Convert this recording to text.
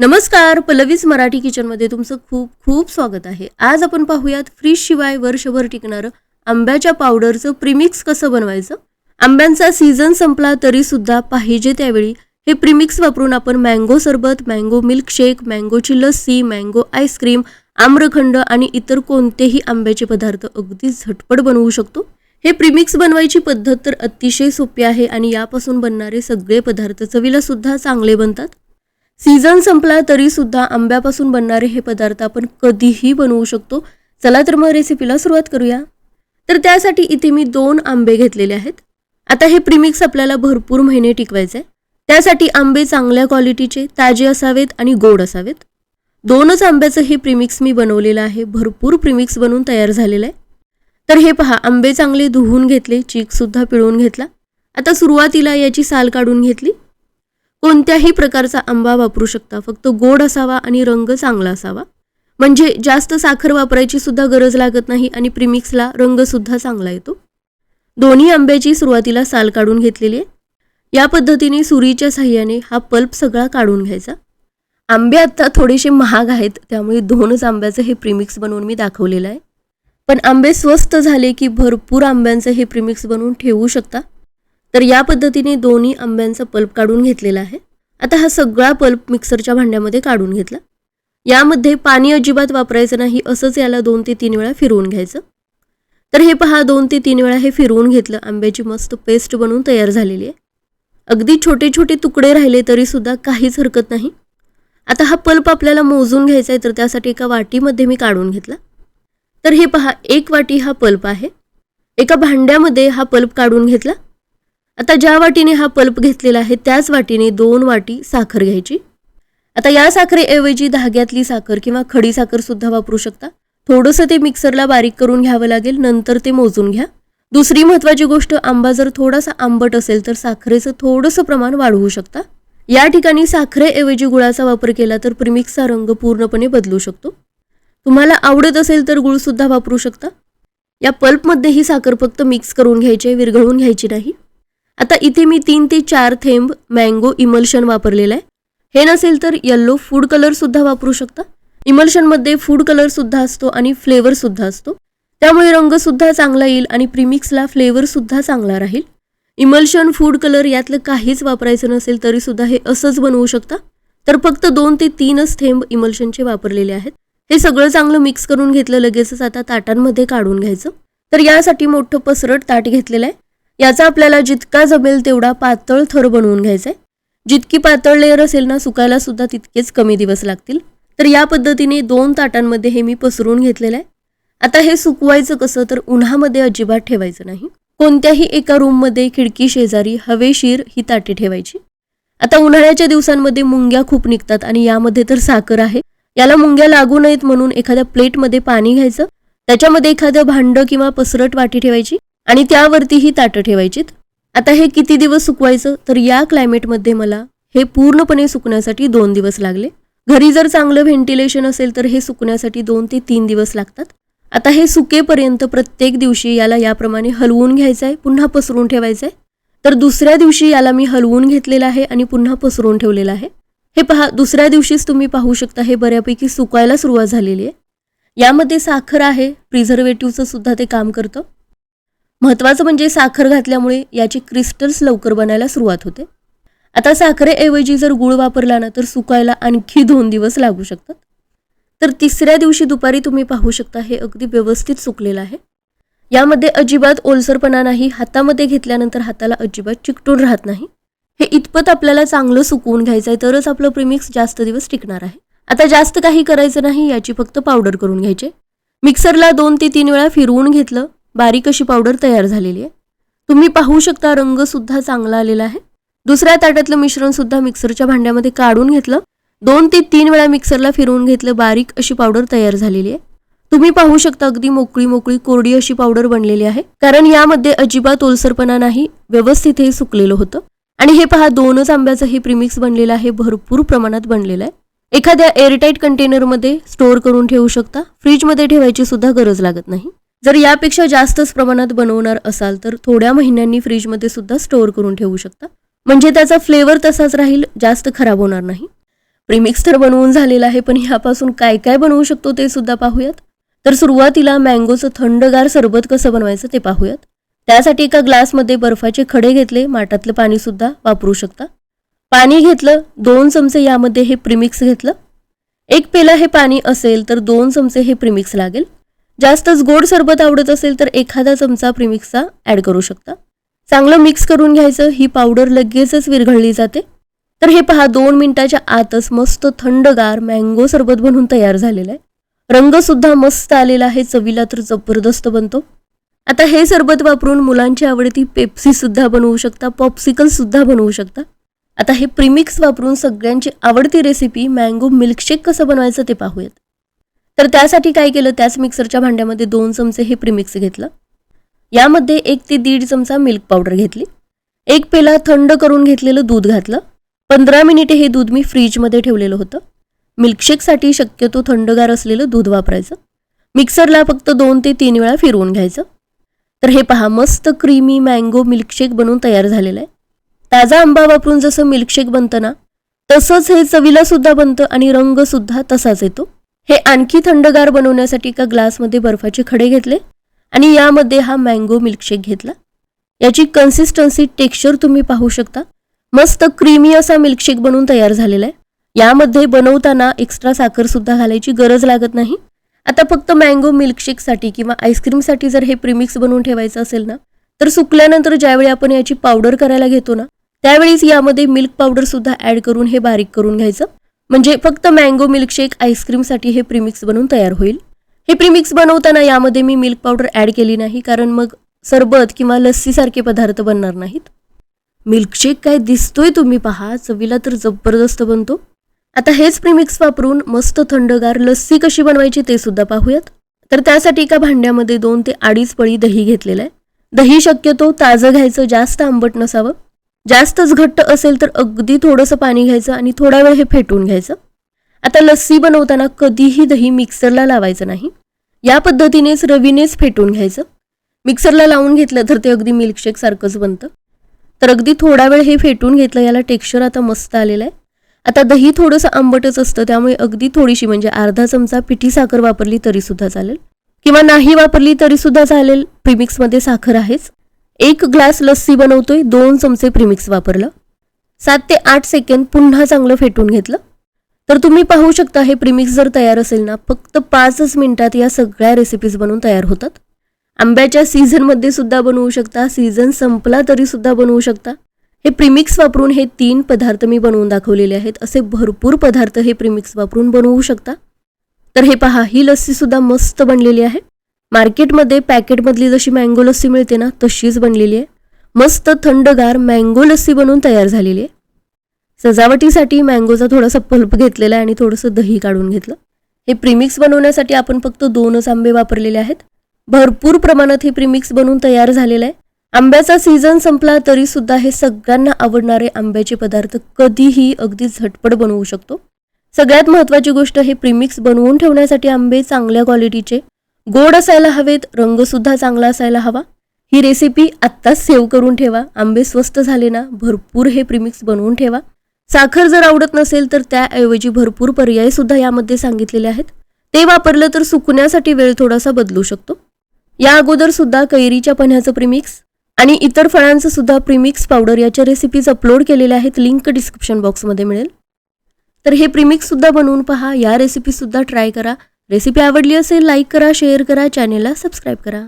नमस्कार पल्लवीज मराठी किचनमध्ये तुमचं खूप खूप स्वागत आहे. आज आपण पाहूयात फ्रीज शिवाय वर्षभर टिकणारं आंब्याच्या पावडरचं प्रीमिक्स कसं बनवायचं? आंब्यांचा सीझन संपला तरी सुद्धा पाहिजे त्यावेळी हे प्रिमिक्स वापरून आपण मँगो सरबत mango milkshake मँगोची lassi mango ice cream amrakhand आणि इतर कोणतेही आंब्याचे पदार्थ अगदी झटपट बनवू शकतो. हे प्रिमिक्स बनवायची पद्धत तर अतिशय सोपी आहे आणि यापासून बनणारे सगळे पदार्थ चवीला सुद्धा चांगले बनतात. सीझन संपला तरी सुद्धा आंब्यापासून बनणारे हे पदार्थ आपण कधीही बनवू शकतो. चला तर मग रेसिपीला सुरुवात करूया. तर त्यासाठी इथे मी दोन आंबे घेतलेले आहेत. आता हे प्रीमिक्स आपल्याला भरपूर महिने टिकवायचे आहे त्यासाठी आंबे चांगल्या क्वालिटीचे ताजे असावेत आणि गोड असावेत. दोनच आंब्याचं हे प्रीमिक्स मी बनवलेलं आहे. भरपूर प्रीमिक्स बनवून तयार झालेलं आहे. तर हे पहा आंबे चांगले धुवून घेतले चीकसुद्धा पिळून घेतला. आता सुरुवातीला याची साल काढून घेतली. कोणत्याही प्रकारचा आंबा वापरू शकता. फक्त गोड असावा आणि रंग चांगला असावा. म्हणजे जास्त साखर वापरायची सुद्धा गरज लागत नाही आणि प्रिमिक्सला रंगसुद्धा चांगला येतो. दोन्ही आंब्याची सुरुवातीला साल काढून घेतलेली आहे. या पद्धतीने सुरीच्या साह्याने हा पल्प सगळा काढून घ्यायचा. आंबे आत्ता थोडेसे महाग आहेत त्यामुळे दोनच आंब्याचं हे प्रिमिक्स बनवून मी दाखवलेलं आहे. पण आंबे स्वस्त झाले की भरपूर आंब्यांचं हे प्रीमिक्स बनवून ठेवू शकता. तर या पद्धतीने दोन्ही आंब्यांचा पल्प काढून घेतलेला आहे. आता हा सगळा पल्प मिक्सरच्या भांड्यामध्ये काढून घेतला. यामध्ये पाणी अजिबात वापरायचं नाही असंच याला दोन ते तीन वेळा फिरवून घ्यायचं. तर हे पहा दोन ते तीन वेळा हे फिरवून घेतलं आंब्याची मस्त पेस्ट बनवून तयार झालेली आहे. अगदी छोटे छोटे तुकडे राहिले तरीसुद्धा काहीच हरकत नाही. आता हा पल्प आपल्याला मोजून घ्यायचा आहे तर त्यासाठी एका वाटीमध्ये मी काढून घेतला. तर हे पहा एक वाटी हा पल्प आहे. एका भांड्यामध्ये हा पल्प काढून घेतला. आता ज्या वाटीने हा पल्प घेतलेला आहे त्याच वाटीने दोन वाटी साखर घ्यायची. आता या साखरेऐवजी धाग्यातली साखर किंवा खडी साखर सुद्धा वापरू शकता. थोडंसं ते मिक्सरला बारीक करून घ्यावं लागेल नंतर ते मोजून घ्या. दुसरी महत्त्वाची गोष्ट आंबा जर थोडासा आंबट असेल तर साखरेचं थोडंसं प्रमाण वाढवू शकता. या ठिकाणी साखरेऐवजी गुळाचा वापर केला तर प्रिमिक्सचा रंग पूर्णपणे बदलू शकतो. तुम्हाला आवडत असेल तर गुळसुद्धा वापरू शकता. या पल्पमध्ये ही साखर फक्त मिक्स करून घ्यायची विरघळून घ्यायची नाही. आता इथे मी तीन ते चार थेंब मँगो इमल्शन वापरलेलं आहे. हे नसेल तर येल्लो फूड कलरसुद्धा वापरू शकता. इमल्शनमध्ये फूड कलरसुद्धा असतो आणि फ्लेवरसुद्धा असतो. त्यामुळे रंगसुद्धा चांगला येईल आणि प्रीमिक्सला फ्लेवरसुद्धा चांगला राहील. इमल्शन फूड कलर यातलं काहीच वापरायचं नसेल तरीसुद्धा हे असंच बनवू शकता. तर फक्त दोन ते तीनच थेंब इमल्शनचे वापरलेले आहेत. हे सगळं चांगलं मिक्स करून घेतलं लगेचच आता ताटांमध्ये काढून घ्यायचं. तर यासाठी मोठं पसरट ताट घेतलेलं आहे. याचा आपल्याला जितका जमेल तेवढा पातळ थर बनवून घ्यायचा आहे जितकी पातळ लेअर असेल ना सुकायला सुद्धा तितकेच कमी दिवस लागतील. तर या पद्धतीने दोन ताटांमध्ये हे मी पसरून घेतलेलं आहे. आता हे सुकवायचं कसं तर उन्हामध्ये अजिबात ठेवायचं नाही. कोणत्याही एका रूममध्ये खिडकी शेजारी हवेशीर ही ताटे ठेवायची. आता उन्हाळ्याच्या दिवसांमध्ये मुंग्या खूप निघतात आणि यामध्ये तर साखर आहे. याला मुंग्या लागू नयेत म्हणून एखाद्या प्लेटमध्ये पाणी घ्यायचं. त्याच्यामध्ये एखादं भांडं किंवा पसरट वाटी ठेवायची. आणि त्यावरती ही ताटं ठेवायचीत. आता हे किती दिवस सुकवायचं? तर या क्लायमेटमध्ये मला हे पूर्णपणे सुकण्यासाठी दोन दिवस लागले. घरी जर चांगलं व्हेंटिलेशन असेल तर हे सुकण्यासाठी दोन ते तीन दिवस लागतात. आता हे सुकेपर्यंत प्रत्येक दिवशी याला याप्रमाणे हलवून घ्यायचं आहे पुन्हा पसरून ठेवायचं आहे तर दुसऱ्या दिवशी याला मी हलवून घेतलेलं आहे आणि पुन्हा पसरून ठेवलेलं आहे. हे पहा दुसऱ्या दिवशीच तुम्ही पाहू शकता हे बऱ्यापैकी सुकायला सुरुवात झालेली आहे. यामध्ये साखर आहे प्रिझर्वेटिव्हचं सुद्धा ते काम करतं. महत्त्वाचं म्हणजे साखर घातल्यामुळे याची क्रिस्टल्स लवकर बनायला सुरुवात होते. आता साखरेऐवजी जर गुळ वापरला ना तर सुकायला आणखी दोन दिवस लागू शकतात. तर तिसऱ्या दिवशी दुपारी तुम्ही पाहू शकता हे अगदी व्यवस्थित सुकलेलं आहे. यामध्ये अजिबात ओलसरपणा नाही हातामध्ये घेतल्यानंतर हाताला अजिबात चिकटून राहत नाही. हे इतपत आपल्याला चांगलं सुकवून घ्यायचं आहे तरच आपलं प्रीमिक्स जास्त दिवस टिकणार आहे. आता जास्त काही करायचं नाही याची फक्त पावडर करून घ्यायचे. मिक्सरला दोन ते तीन वेळा फिरवून घेतलं बारीक अशी पावडर तयार झालेली आहे. तुम्ही पाहू शकता रंग सुद्धा चांगला आलेला आहे. दुसऱ्या ताटातलं मिश्रण सुद्धा मिक्सरच्या भांड्यामध्ये काढून घेतलं. दोन ते तीन वेळा मिक्सरला फिरवून घेतलं बारीक अशी पावडर तयार झालेली आहे. तुम्ही पाहू शकता अगदी मोकळी मोकळी कोरडी अशी पावडर बनलेली आहे. कारण यामध्ये अजिबात ओलसरपणा नाही व्यवस्थित हे सुकलेलं होतं. आणि हे पहा दोनच आंब्याचं हे प्रीमिक्स बनलेलं आहे भरपूर प्रमाणात बनलेलं आहे. एखाद्या एअरटाईट कंटेनरमध्ये स्टोअर करून ठेवू शकता. फ्रीजमध्ये ठेवायची सुद्धा गरज लागत नाही. जर यापेक्षा जास्तच प्रमाणात बनवणार असाल तर थोड्या महिन्यांनी फ्रीजमध्ये सुद्धा स्टोअर करून ठेवू शकता. म्हणजे त्याचा फ्लेवर तसाच राहील जास्त खराब होणार नाही. प्रीमिक्स तर बनवून झालेला आहे पण ह्यापासून काय काय बनवू शकतो ते सुद्धा पाहूयात. तर सुरुवातीला मँगोचं थंडगार सरबत कसं बनवायचं ते पाहूयात. त्यासाठी एका ग्लासमध्ये बर्फाचे खडे घेतले माठातलं पाणी सुद्धा वापरू शकता. पाणी घेतलं दोन चमचे यामध्ये हे प्रिमिक्स घेतलं. एक पेला हे पाणी असेल तर दोन चमचे हे प्रिमिक्स लागेल. जास्तच गोड सरबत आवडत असेल तर एखादा चमचा प्रिमिक्सचा ॲड करू शकता. चांगलं मिक्स करून घ्यायचं ही पावडर लगेचच विरघळली जाते. तर हे पहा दोन मिनिटाच्या आतच मस्त थंडगार मँगो सरबत बनवून तयार झालेलं आहे. रंग सुद्धा मस्त आलेला आहे चवीला तर जबरदस्त बनतो. आता हे सरबत वापरून मुलांची आवडती पेप्सी सुद्धा बनवू शकता पॉप्सिकलसुद्धा बनवू शकता. आता हे प्रिमिक्स वापरून सगळ्यांची आवडती रेसिपी मँगो मिल्कशेक कसं बनवायचं ते पाहूयात. तर त्यासाठी काय केलं? त्याच मिक्सरच्या भांड्यामध्ये दोन चमचे हे प्रीमिक्स घेतलं. यामध्ये एक ते दीड चमचा मिल्क पावडर घेतली. एक पेला थंड करून घेतलेलं दूध घातलं. पंधरा मिनिटे हे दूध मी फ्रीजमध्ये ठेवलेलं होतं. मिल्कशेकसाठी शक्यतो थंडगार असलेलं दूध वापरायचं. मिक्सरला फक्त दोन ते तीन वेळा फिरवून घ्यायचं. तर हे पहा मस्त क्रीमी मँगो मिल्कशेक बनवून तयार झालेलं आहे. ताजा आंबा वापरून जसं मिल्कशेक बनतं ना तसंच हे चवीला सुद्धा बनतं आणि रंगसुद्धा तसाच येतो. हे आणखी थंडगार बनवण्यासाठी एका ग्लासमध्ये बर्फाचे खडे घेतले आणि यामध्ये हा मँगो मिल्कशेक घेतला. याची कन्सिस्टन्सी टेक्स्चर तुम्ही पाहू शकता. मस्त क्रीमी असा मिल्कशेक बनवून तयार झालेला आहे. यामध्ये बनवताना एक्स्ट्रा साखरसुद्धा घालायची गरज लागत नाही. आता फक्त मँगो मिल्कशेकसाठी किंवा आईस्क्रीमसाठी जर हे प्रिमिक्स बनवून ठेवायचं असेल ना तर सुकल्यानंतर ज्यावेळी आपण याची पावडर करायला घेतो ना त्यावेळीच यामध्ये मिल्क पावडरसुद्धा ॲड करून हे बारीक करून घ्यायचं. म्हणजे फक्त मँगो मिल्कशेक आईस्क्रीमसाठी हे प्रिमिक्स बनवून तयार होईल. हे प्रिमिक्स बनवताना यामध्ये मी मिल्क पावडर ॲड केली नाही कारण मग सरबत किंवा लस्सीसारखे पदार्थ बनणार नाहीत. मिल्कशेक काय दिसतोय तुम्ही पहा चवीला तर जबरदस्त बनतो. आता हेच प्रिमिक्स वापरून मस्त थंडगार लस्सी कशी बनवायची ते सुद्धा पाहूयात. तर त्यासाठी एका भांड्यामध्ये दोन ते अडीच पळी दही घेतलेलं आहे. दही शक्यतो ताजं घ्यायचं जास्त आंबट नसावं. जास्तच घट्ट असेल तर अगदी थोडंसं पाणी घ्यायचं आणि थोडा वेळ हे फेटून घ्यायचं. आता लस्सी बनवताना कधीही दही मिक्सरला लावायचं नाही. या पद्धतीनेच रवीनेच फेटून घ्यायचं. मिक्सरला लावून घेतलं तर ते अगदी मिल्कशेक सारखंच बनतं. तर अगदी थोडा वेळ हे फेटून घेतलं याला टेक्स्चर आता मस्त आलेलं आहे. आता दही थोडंसं आंबटच असतं त्यामुळे अगदी थोडीशी म्हणजे अर्धा चमचा पिठी साखर वापरली तरीसुद्धा चालेल. किंवा नाही वापरली तरीसुद्धा चालेल. प्रीमिक्समध्ये साखर आहेच. एक ग्लास लस्सी बनवतोय दोन चमचे प्रिमिक्स वापरलं. सात ते आठ सेकंद पुन्हा चांगलं फेटून घेतलं. तर तुम्ही पाहू शकता हे प्रीमिक्स जर तयार असेल ना फक्त पाचच मिनिटात या सगळ्या रेसिपीज बनवून तयार होतात. आंब्याच्या सीझनमध्ये सुद्धा बनवू शकता सीझन संपला तरी सुद्धा बनवू शकता. हे प्रिमिक्स वापरून हे तीन पदार्थ मी बनवून दाखवलेले आहेत असे भरपूर पदार्थ हे प्रीमिक्स वापरून बनवू शकता. तर हे पहा ही लस्सी सुद्धा मस्त बनलेली आहे. मार्केटमध्ये पॅकेटमधली जशी मँगो लस्सी मिळते ना तशीच बनलेली आहे. मस्त थंडगार मँगो लस्सी बनवून तयार झालेली आहे. सजावटीसाठी मँगोचा थोडासा पल्प घेतलेला आहे आणि थोडंसं दही काढून घेतलं. हे प्रीमिक्स बनवण्यासाठी आपण फक्त दोनच आंबे वापरलेले आहेत. भरपूर प्रमाणात हे प्रीमिक्स बनवून तयार झालेलं आहे. आंब्याचा सीझन संपला तरी सुद्धा हे सगळ्यांना आवडणारे आंब्याचे पदार्थ कधीही अगदी झटपट बनवू शकतो. सगळ्यात महत्त्वाची गोष्ट हे प्रीमिक्स बनवून ठेवण्यासाठी आंबे चांगल्या क्वालिटीचे गोड असायला हवेत रंगसुद्धा चांगला असायला हवा. ही रेसिपी आत्ताच सेव्ह करून ठेवा. आंबे स्वस्त झाले ना भरपूर हे प्रिमिक्स बनवून ठेवा. साखर जर आवडत नसेल तर त्याऐवजी भरपूर पर्याय सुद्धा यामध्ये सांगितलेले आहेत. ते वापरलं तर सुकण्यासाठी वेळ थोडासा बदलू शकतो. या अगोदर सुद्धा कैरीच्या पन्ह्याचं प्रिमिक्स आणि इतर फळांचं सुद्धा प्रीमिक्स पावडर याच्या रेसिपीज अपलोड केलेल्या आहेत. लिंक डिस्क्रिप्शन बॉक्समध्ये मिळेल. तर हे प्रिमिक्ससुद्धा बनवून पहा. या रेसिपीसुद्धा ट्राय करा. रेसिपी आवडली असेल लाईक करा शेअर करा चॅनेलला सबस्क्राईब करा.